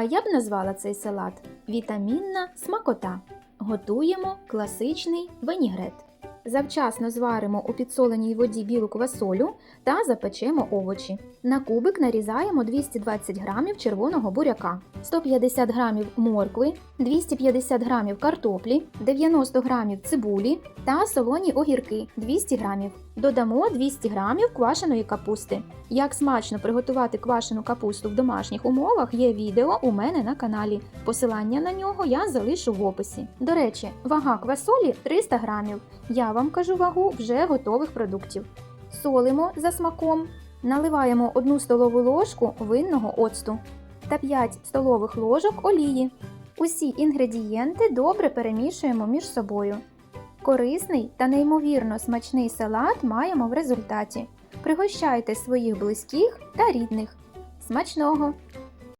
А я б назвала цей салат вітамінна смакота. Готуємо класичний винігрет. Завчасно зваримо у підсоленій воді білу квасолю та запечемо овочі. На кубик нарізаємо 220 грамів червоного буряка, 150 грамів моркви, 250 грамів картоплі, 90 грамів цибулі та солоні огірки 200 грамів. Додамо 200 грамів квашеної капусти. Як смачно приготувати квашену капусту в домашніх умовах є відео у мене на каналі. Посилання на нього я залишу в описі. До речі, вага квасолі 300 грамів. Вам кажу вагу вже готових продуктів. Солимо за смаком, наливаємо 1 столову ложку винного оцту та 5 столових ложок олії. Усі інгредієнти добре перемішуємо між собою. Корисний та неймовірно смачний салат маємо в результаті. Пригощайте своїх близьких та рідних. Смачного!